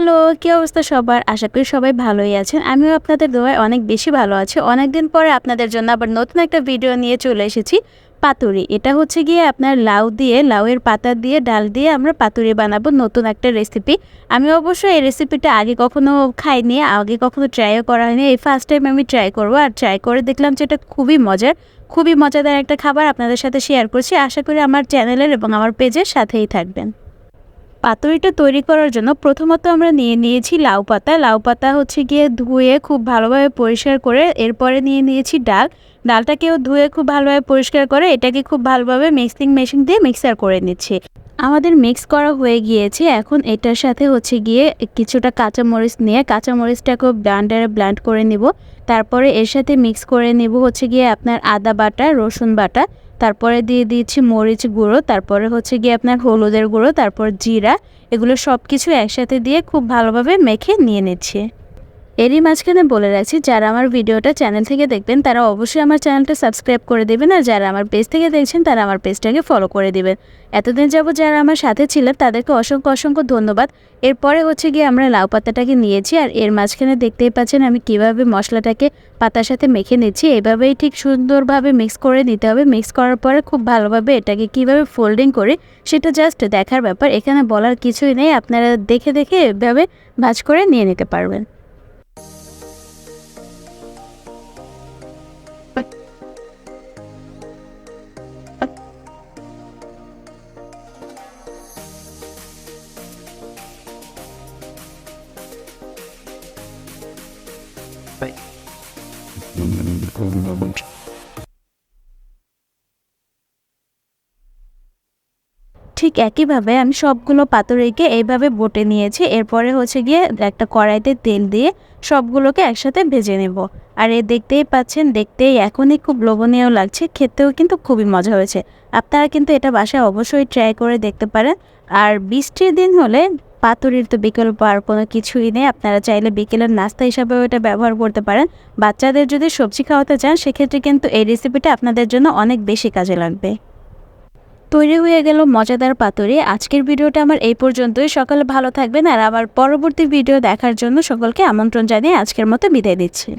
Hello, কী অবস্থা সবার? আশা করি সবাই ভালোই আছেন। আমিও আপনাদের দোয়ায় অনেক বেশি ভালো আছি। অনেকদিন পরে আপনাদের জন্য আবার নতুন একটা ভিডিও নিয়ে চলে এসেছি, পাতুরি। এটা হচ্ছে গিয়ে আপনার লাউ দিয়ে, লাউয়ের পাতা দিয়ে, ডাল দিয়ে আমরা পাতুরি বানাবো নতুন একটা রেসিপি আমি অবশ্য এই রেসিপিটা আগে কখনো খাইনি, আগে কখনো ট্রাইও করা হয়নি। এই ফার্স্ট টাইম আমি ট্রাই করব। আর ট্রাই করে দেখলাম যে এটা খুবই মজার, খুবই মজাদার একটা খাবার আপনাদের সাথে শেয়ার করছি। আশা করি আমার চ্যানেলের এবং আমার পেজের সাথেই থাকবেন। পাতুরিটা তৈরি করার জন্য প্রথমত আমরা নিয়ে নিয়েছি লাউ পাতা। লাউ পাতা হচ্ছে গিয়ে ধুয়ে খুব ভালোভাবে পরিষ্কার করে এরপরে নিয়ে নিয়েছি ডাল। ডালটাকেও ধুয়ে খুব ভালোভাবে পরিষ্কার করে এটাকে খুব ভালোভাবে মিক্সিং মেশিন দিয়ে মিক্সার করে নিচ্ছি। আমাদের মিক্স করা হয়ে গিয়েছে। এখন এটার সাথে হচ্ছে গিয়ে কিছুটা কাঁচামরিচ নিয়ে কাঁচামরিচটাকেও ব্লান্ডারে ব্লান্ড করে নিব। তারপরে এর সাথে মিক্স করে নেব হচ্ছে গিয়ে আপনার আদা বাটা, রসুন বাটা। তারপরে দিয়ে দিয়েছি মরিচ গুঁড়ো, তারপরে হচ্ছে গিয়ে আপনার হলুদের গুঁড়ো, তারপর জিরা, এগুলো সব কিছু একসাথে দিয়ে খুব ভালোভাবে মেখে নিয়ে নিচ্ছি। এরই মাঝখানে বলে রাখছি, যারা আমার ভিডিওটা চ্যানেল থেকে দেখবেন, তারা অবশ্যই আমার চ্যানেলটা সাবস্ক্রাইব করে দেবেন আর যারা আমার পেজ থেকে দেখছেন, তারা আমার পেজটাকে ফলো করে দেবেন। এতদিন যাব যারা আমার সাথে ছিলেন, তাদেরকে অসংখ্য অসংখ্য ধন্যবাদ। এরপরে হচ্ছে গিয়ে আমরা লাউ পাতাটাকে নিয়েছি আর এর মাঝখানে দেখতেই পাচ্ছেন আমি কীভাবে মশলাটাকে পাতার সাথে মেখে নিচ্ছি। এভাবেই ঠিক সুন্দরভাবে মিক্স করে নিতে হবে। মিক্স করার পরে খুব ভালোভাবে এটাকে কীভাবে ফোল্ডিং করে, সেটা জাস্ট দেখার ব্যাপার। এখানে বলার কিছুই নেই। আপনারা দেখে দেখে এভাবে ভাজ করে নিয়ে নিতে পারবেন। ঠিক একইভাবে আমি সবগুলো পাতুরিকে এইভাবে বটে নিয়েছি, এরপরে হচ্ছে গিয়ে একটা কড়াইতে তেল দিয়ে সবগুলোকে একসাথে ভেজে নেব। আর এ দেখতেই পাচ্ছেন, দেখতেই এখনই খুব লোভনীয় লাগছে, খেতেও কিন্তু খুবই মজা হয়েছে। আপনারা কিন্তু এটা বাসায় অবশ্যই ট্রাই করে দেখতে পারেন। আর বৃষ্টির দিন হলে পাতুরির তো বিকল্প আর কোনো কিছুই নেই। আপনারা চাইলে বিকেলের নাস্তা হিসাবেও এটা ব্যবহার করতে পারেন। বাচ্চাদের যদি সবজি খাওয়াতে চান, সেক্ষেত্রে কিন্তু এই রেসিপিটা আপনাদের জন্য অনেক বেশি কাজে লাগবে। তৈরি হয়ে গেল মজাদার পাতুরি। আজকের ভিডিওটা আমার এই পর্যন্তই। সকালে ভালো থাকবেন আর আবার পরবর্তী ভিডিও দেখার জন্য সকলকে আমন্ত্রণ জানিয়ে আজকের মতো বিদায় দিচ্ছি।